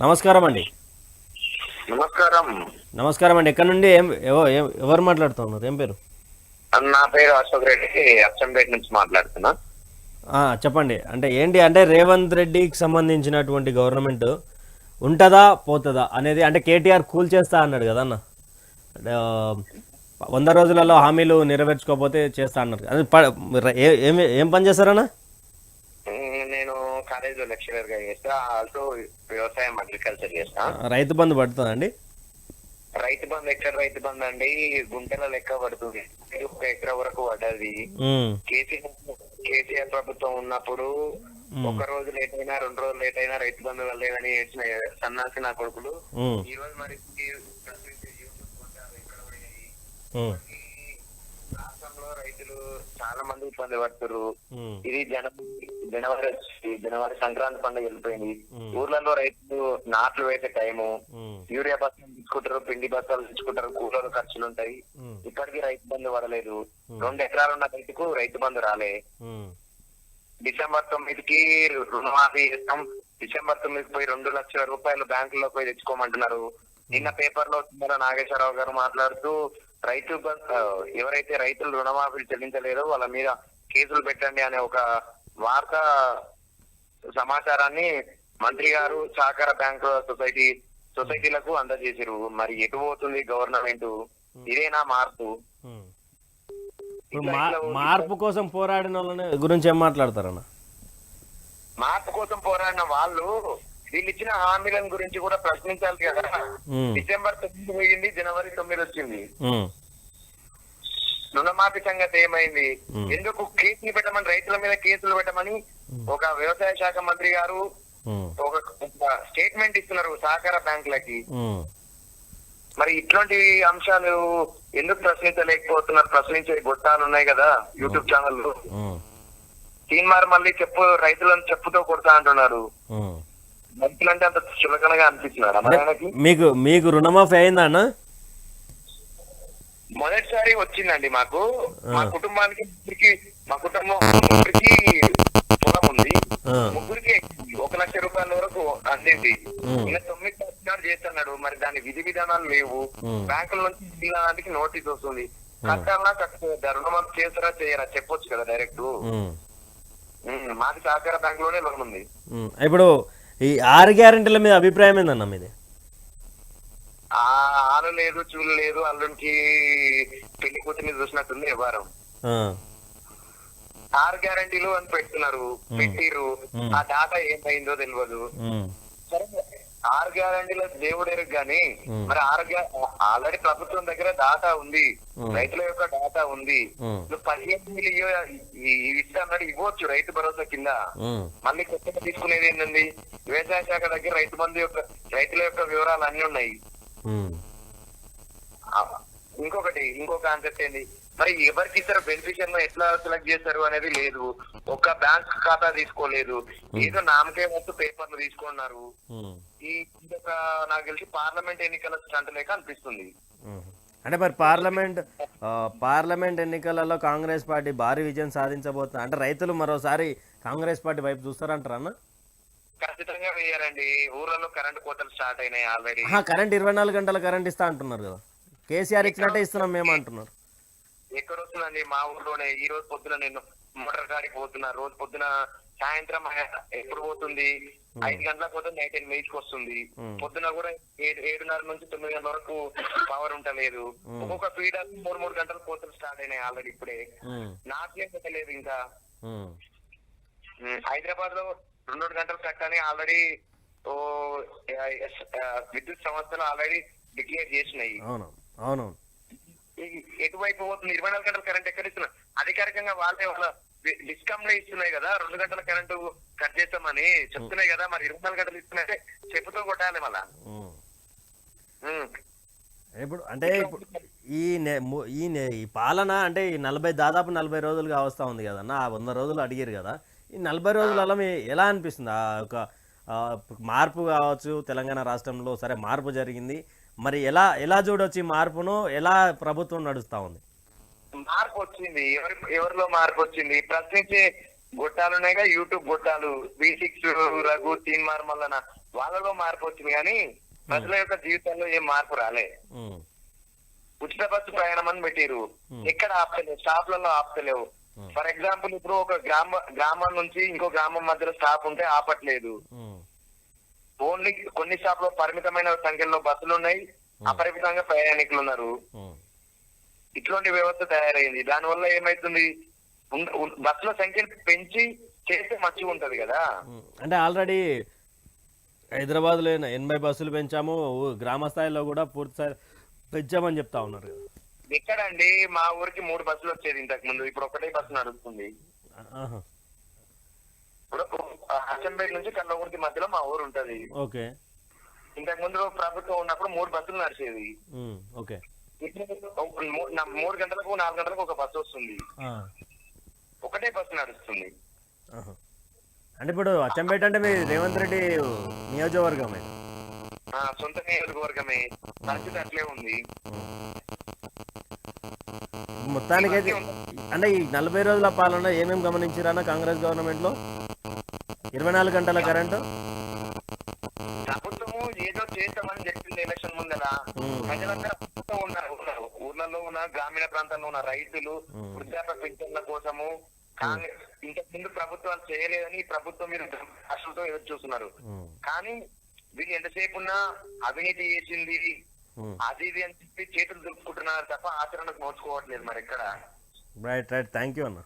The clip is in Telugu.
నమస్కారం అండి. నమస్కారం. నమస్కారం అండి. ఎక్కడ నుండి ఎవరు మాట్లాడుతున్నారు? ఏం పేరు? నా పేరు అశోక్ రెడ్డి అచ్చంపేట నుంచి మాట్లాడుతున్నా. ఆ, చెప్పండి. అంటే ఏంటి? అంటే రేవంత్ రెడ్డికి సంబంధించినటువంటి గవర్నమెంట్ ఉంటుందా పోతుందా అనేది అంటే కేటీఆర్ కూల్ చేస్తా అన్నాడు కదా అన్న. వంద రోజులలో హామీలు నెరవేర్చుకోకపోతే చేస్తా అన్నారు. ఏ- పని చేస్తారన్న నేను కాలేజీలో లెక్చరర్గా చేస్తా. ఆల్సో వ్యవసాయం అగ్రికల్చర్ చేస్తా. రైతు బంధు పడుతుందండి రైతు బంధు ఎక్కడ రైతు బంధు అండి? గుంటల లెక్క పడుతుంది. ఒక ఎకరా వరకు పడ్డది. కేసీఆర్ కేసీఆర్ ప్రభుత్వం ఉన్నప్పుడు ఒక రోజు లేట్ అయినా రెండు రోజులు లేట్ అయినా రైతు బంధు లేదని ఏడ్చిన సన్నాసి నా కొడుకులు. ఈ రోజు మరి ప్రశ్నించే యూట్యూబ్ పోతారు ఎక్కడ పోయినాయి ఉమ్, రాష్ట్రంలో రైతులు చాలా మంది ఇబ్బంది పడుతున్నారు ఇది జనవరి జనవరి వచ్చి జనవరి సంక్రాంతి పండుగ వెళ్ళిపోయింది. ఊర్లలో రైతులు నాట్లు వేసే టైము. యూరియా బస్తాలు తీసుకుంటారు పిండి బస్తాలు తీసుకుంటారు కూలీల ఖర్చులు ఉంటాయి. ఇప్పటికీ రైతు బంధు పడలేదు. రెండు ఎకరాలు ఉన్న రైతుకు రైతు బంధు రాలే. డిసెంబర్ తొమ్మిదికి రుణమాఫీ చేస్తాం. డిసెంబర్ తొమ్మిదికి పోయి రెండు లక్షల రూపాయలు బ్యాంకులో పోయి తెచ్చుకోమంటున్నారు. నిన్న పేపర్లో నాగేశ్వరరావు గారు మాట్లాడుతూ రైతు ఎవరైతే రైతులు రుణమాఫీలు చెల్లించలేదో వాళ్ళ మీద కేసులు పెట్టండి అనే ఒక వార్త సమాచారాన్ని మంత్రి గారు సహకార బ్యాంకు సొసైటీ సొసైటీలకు అందజేసిరు. మరి ఎటు పోతుంది గవర్నమెంట్? ఇదేనా మార్పు? మా మార్పు కోసం పోరాడిన వాళ్ళని గురించి ఏం మాట్లాడతారన్న? మార్పు కోసం పోరాడిన వాళ్ళు వీళ్ళు ఇచ్చిన హామీలను గురించి కూడా ప్రశ్నించాలి కదా. డిసెంబర్ తొమ్మిది పోయింది జనవరి తొమ్మిది వచ్చింది. రుణమాఫీ సంగతి ఏమైంది. ఎందుకు కేసులు పెట్టమని రైతుల మీద కేసులు పెట్టమని ఒక వ్యవసాయ శాఖ మంత్రి గారు ఒక స్టేట్మెంట్ ఇస్తున్నారు సహకార బ్యాంకులకి. మరి ఇట్లాంటి అంశాలు ఎందుకు ప్రశ్నించలేకపోతున్నారు? ప్రశ్నించే గొట్టాలు ఉన్నాయి కదా యూట్యూబ్ ఛానల్ ఉమ్, తీన్మార్ మళ్ళీ చెప్పు రైతులను చెప్పుతో కొడతా అంటున్నారు. ఉమ్. రైతులంటే అంత చులకనగా అనిపిస్తున్నారు మనకి మీకు మీకు రుణమాఫీ అయిందా అన్న? మొదటిసారి వచ్చిందండి మాకు. మా కుటుంబానికి ముగ్గురికి మా కుటుంబం ముగ్గురికి పొలం ఉంది. ముగ్గురికి ఒక లక్ష రూపాయల వరకు అందింది. ఇంకా తొమ్మిది పర్సెంట్ చేస్తున్నాడు. మరి దాని విధి విధానాలు లేవు. బ్యాంకుల నుంచి తీయడానికి నోటీస్ వస్తుంది. కట్టాలన్నా కట్టుకోవద్దా రుణమాఫీ చేస్తారా చేయరా? చెప్పొచ్చు కదా డైరెక్ట్. మాది సహకార బ్యాంక్లోనే లోన్ ఉంది. ఇప్పుడు ఈ ఆరు గ్యారెంటీల మీద అభిప్రాయం ఏందన్న మీది? ఆ ఆలు లేదు చూలు లేదు అల్లునికి పెళ్ళి కూతుర్ని చూసినట్టుంది వ్యవహారం. ఆరు గ్యారంటీలు అని పెడుతున్నారు పెట్టిరు ఆ డాటా ఏమైందో తెలియదు సరే ఆరు గ్యారంటీల దేవుడు ఎరుగు కానీ మరి ఆరు ఆల్రెడీ ప్రభుత్వం దగ్గర డాటా ఉంది. రైతుల యొక్క డాటా ఉంది. నువ్వు పదిహేను ఇస్తా అన్నాడు ఇవ్వచ్చు రైతు భరోసా కింద. మళ్ళీ కొత్తగా తీసుకునేది ఏంటండి? వ్యవసాయ శాఖ దగ్గర రైతు బంధు యొక్క రైతుల యొక్క వివరాలు అన్ని ఉన్నాయి. ఇంకొకటి ఇంకో కాన్సెప్ట్ ఏంది? మరి ఎవరికి ఇస్తారు బెనిఫిషియర్ ఎట్లా సెలెక్ట్ చేస్తారు అనేది లేదు. ఒక బ్యాంక్ ఖాతా తీసుకోలేదు. ఏదో నామకే మొత్తం పేపర్లు తీసుకున్నారు. ఉమ్, ఈ నాకు తెలిసి పార్లమెంట్ ఎన్నికల స్టంట్ లేక అనిపిస్తుంది. ఉమ్. అంటే మరి పార్లమెంట్ పార్లమెంట్ ఎన్నికలలో కాంగ్రెస్ పార్టీ భారీ విజయం సాధించబోతుంది. అంటే రైతులు మరోసారి కాంగ్రెస్ పార్టీ వైపు చూస్తారంటారా అన్న? ఖచ్చితంగా వేయారండి ఊర్లలో కరెంట్ కోతలు స్టార్ట్ అయినాయి ఆల్రెడీ కరెంట్ ఇరవై నాలుగు గంటల కరెంట్ ఇస్తా అంటున్నారు కదా. కేసీఆర్ ఇచ్చినట్టే ఇస్తున్నాం మేము అంటున్నారు. ఎక్కడ వస్తుందండి మా ఊర్లోనే ఈ రోజు పొద్దున నేను మోటార్ గాడికి పోతున్నా. రోజు పొద్దున సాయంత్రం ఎప్పుడు పోతుంది? ఐదు గంటలకు పోతే నైట్ ఎనిమిదికి వస్తుంది. పొద్దున కూడా ఏడు ఏడున్నర నుంచి తొమ్మిది గంటల వరకు పవర్ ఉంటలేదు ఒక్కొక్క ఫీడ్ మూడు మూడు గంటలు కోతలు స్టార్ట్ అయినాయి ఆల్రెడీ ఇప్పుడే. నాట్లేం పెట్టలేదు ఇంకా. హైదరాబాద్లో రెండు రెండు గంటలు కట్టని ఆల్రెడీ ఓ విద్యుత్ సంస్థలు ఆల్రెడీ డిక్లేర్ చేసినాయి. అవును. ఎటువైపు పోతుంది? ఇరవై నాలుగు గంటల కరెంట్ ఎక్కడ ఇస్తున్నారు అధికారికంగా వాళ్ళే వాళ్ళ డిస్కమ్లో ఇస్తున్నాయి కదా. రెండు గంటల కరెంటు కట్ చేస్తామని చెప్తున్నాయి కదా. మరి ఇరవై నాలుగు గంటలు ఇస్తున్నాయంటే చెప్పుతో కొట్టాలి మళ్ళా. ఇప్పుడు అంటే ఇప్పుడు ఈ ఈ నె- ఈ పాలన అంటే ఈ నలభై దాదాపు నలభై రోజులుగా వస్తూ ఉంది కదన్న. ఆ వంద రోజులు అడిగారు కదా. ఈ నలభై రోజులలో మీ ఎలా అనిపిస్తుంది? ఆ ఒక మార్పు కావచ్చు తెలంగాణ రాష్ట్రంలో సరే మార్పు జరిగింది. మరి ఎలా ఎలా చూడొచ్చు ఈ మార్పును? ఎలా ప్రభుత్వం నడుస్తూ ఉంది? మార్పు వచ్చింది ఎవరి ఎవరిలో మార్పు వచ్చింది ప్రశ్నించే గొట్టాలు ఉన్నాయిగా యూట్యూబ్ గొట్టాలు. బి సిక్స్ రఘు తీన్ మార్ మల్లన వాళ్ళలో మార్పు వచ్చింది కానీ ప్రజల యొక్క జీవితంలో ఏం మార్పు రాలే. ఉచిత బస్సు ప్రయాణం అని పెట్టిరు ఎక్కడ ఆపుతలేవు? స్టాప్లలో ఆపుతలేవు. ఫర్ ఎగ్జాంపుల్ ఇప్పుడు ఒక గ్రామ గ్రామం నుంచి ఇంకో గ్రామం మధ్యలో స్టాప్ ఉంటే ఆపట్లేదు. ఓన్లీ కొన్ని స్టాప్లో పరిమితమైన సంఖ్యలో బస్సులు ఉన్నాయి. అపరిమితంగా ప్రయాణికులు ఉన్నారు. ఉమ్. ఇట్లాంటి వ్యవస్థ తయారైంది. దానివల్ల ఏమైతుంది? బస్సుల సంఖ్యను పెంచి చేస్తే మంచిగా ఉంటది కదా. అంటే ఆల్రెడీ హైదరాబాద్లో ఎన- ఎనభై బస్సులు పెంచాము. గ్రామ స్థాయిలో కూడా పూర్తి స్థాయి పెంచామని చెప్తా ఉన్నారు ఎక్కడండి? మా ఊరికి మూడు బస్సులు వచ్చేది ఇంతకు ముందు. ఇప్పుడు ఒకటే బస్సు నడుస్తుంది ఇప్పుడు హసన్పేట నుంచి కల్లగురికి మధ్యలో మా ఊరు ఉంటది. ఓకే. ఇంతకు ముందు ప్రభుత్వం ఉన్నప్పుడు మూడు బస్సులు నడిచేది ఓకే. మూడు గంటలకు నాలుగు గంటలకు ఒక బస్సు వస్తుంది. ఒకటే బస్సు నడుస్తుంది. అంటే ఇప్పుడు అచ్చంపేట అంటే మీ రేవంత్ రెడ్డి నియోజకవర్గమే. ఆ సొంత నియోజకవర్గమే. పరిస్థితి అట్లే ఉంది. మొత్తానికైతే అంటే ఈ నలభై రోజుల పాలన ఏమేమి గమనించారన్న కాంగ్రెస్ గవర్నమెంట్లో ఇరవై నాలుగు గంటల కరెంటు ప్రభుత్వము ఏదో చేస్తామని చెప్పింది ఎలక్షన్ ముందర. ప్రజలందరూ ఉన్నారు. ఊర్లలో ఉన్న గ్రామీణ ప్రాంతాల్లో ఉన్న రైతులు. వృద్ధాప్య పెన్షన్ల కోసము కాంగ్రెస్ ఇంతకు ముందు ప్రభుత్వాలు చేయలేదని ప్రభుత్వం మీద ఆశలతో ఎదురు చూస్తున్నారు కానీ వీళ్ళు ఎంతసేపు ఉన్నా అవినీతి చేసింది. అది ఇది అని చెప్పి చేతులు దులుపుకుంటున్నారు తప్ప ఆచరణకు నోచుకోవట్లేదు మరి ఎక్కడ రైట్ రైట్ థ్యాంక్ యూ అన్న